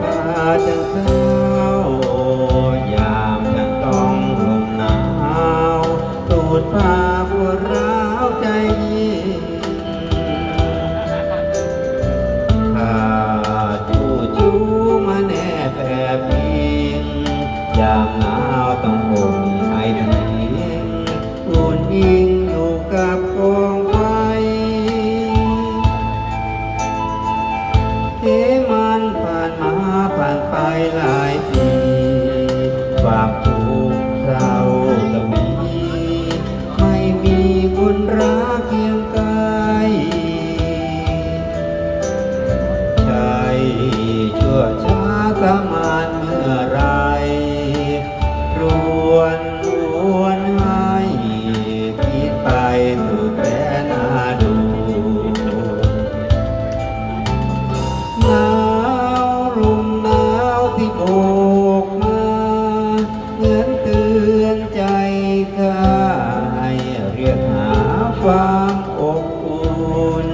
ข้าจังเศร้ายามจังต้องลมหนาวตูดฟ้าวร้าวใจยิ่งข้าจูจูมาแนบแอบยิงยามหนาวต้องอมให้ดัง หลายปีความทุกข์เศร้าจะมี ไม่มีคนรักเคียงกายใจชั่วช้าสมา ความอบอุ่น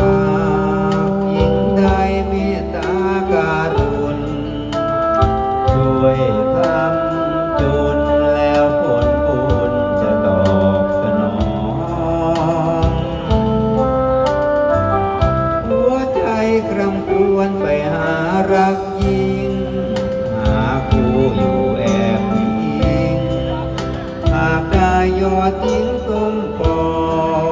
หากยิ่งได้เมตตาการุณช่วยคำจุนแล้วผลบุญจะตอบสนองหัวใจคร่ำครวญไปหารักยิ่ง อดทิ้งต้มปอง